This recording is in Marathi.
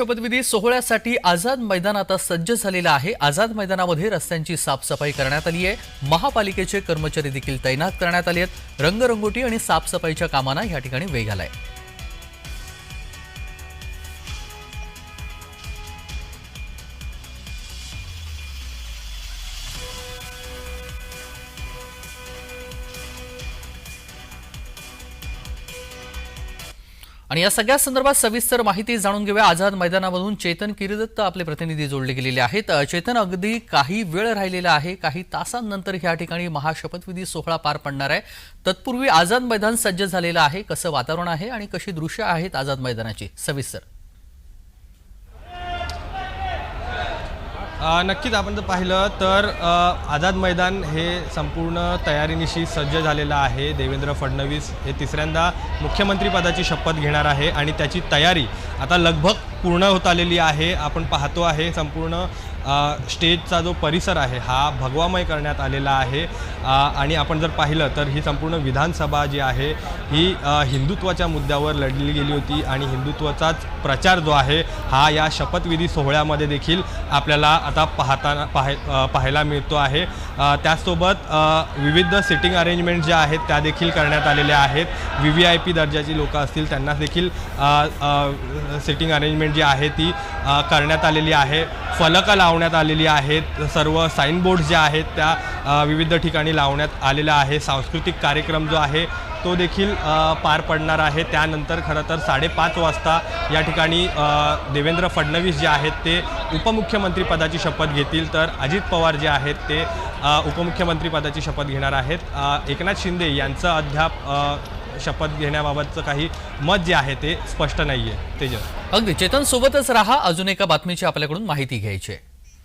शपथविधी सोहळ्यासाठी आझाद मैदान आता सज्ज झालेलं आहे. आझाद मैदानामध्ये रस्त्यांची साफसफाई करण्यात आली आहे. महापालिकेचे कर्मचारी देखील तैनात करण्यात आले आहेत. रंगरंगोटी आणि साफसफाईच्या कामांना या ठिकाणी वेग आलाय. आणि या सगळ्या संदर्भात सविस्तर माहिती जाणून घेऊया. आझाद मैदानामधून चेतन किरीदत्त आपले प्रतिनिधी जोडले गेलेले आहेत. चेतन अगदी काही वेळ राहिलेला आहे काही तासांनंतर ह्या ठिकाणी महाशपथविधी सोहळा पार पडणार आहे. तत्पूर्वी आझाद मैदान सज्ज झालेलं आहे. कसं वातावरण आहे आणि कशी दृश्य आहेत आझाद मैदानाची? सविस्तर. नक्कीच आपण जर पाहिलं तर आझाद मैदान हे संपूर्ण तयारीनिशी सज्ज झालेलं आहे. देवेंद्र फडणवीस हे तिसऱ्यांदा मुख्यमंत्रीपदाची शपथ घेणार आहे आणि त्याची तयारी आता लगभग पूर्ण होत आलेली आहे. आपण पाहतो आहे संपूर्ण स्टेजचा जो परिसर आहे हा भगवामय करण्यात आलेला आहे. आणि आपण जर पाहिलं तर ही संपूर्ण विधानसभा जी आहे ही हिंदुत्वाच्या मुद्द्यावर लढली गेली होती आणि हिंदुत्वाचाच प्रचार जो आहे हा या शपथविधी सोहळ्यामध्ये देखील आपल्याला आता पाहताना पाहाय पाहायला मिळतो आहे. त्याचसोबत विविध सिटिंग अरेंजमेंट ज्या आहेत त्या देखील करण्यात आलेल्या आहेत. व्ही व्ही आय पी दर्जाची लोकं असतील त्यांना देखील सिटिंग अरेंजमेंट जी आहे ती करण्यात आलेली आहे. फलकं लावण्यात आलेली आहेत. सर्व साईनबोर्ड्स ज्या आहेत त्या विविध ठिकाणी लावण्यात आलेल्या आहे सांस्कृतिक कार्यक्रम जो आहे तो देखील पार पडणार आहे. त्यानंतर खरं तर साडेपाच वाजता या ठिकाणी देवेंद्र फडणवीस जे आहेत ते उपमुख्यमंत्रीपदाची शपथ घेतील. तर अजित पवार जे आहेत ते उपमुख्यमंत्रीपदाची शपथ घेणार आहेत. एकनाथ शिंदे यांचं अद्याप शपथ घेण्याबाबतचं काही मत जे आहे ते स्पष्ट नाही आहे तेजस. अगदी. चेतन सोबतच राहा. अजून एका बातमीची आपल्याकडून माहिती घ्यायची आहे.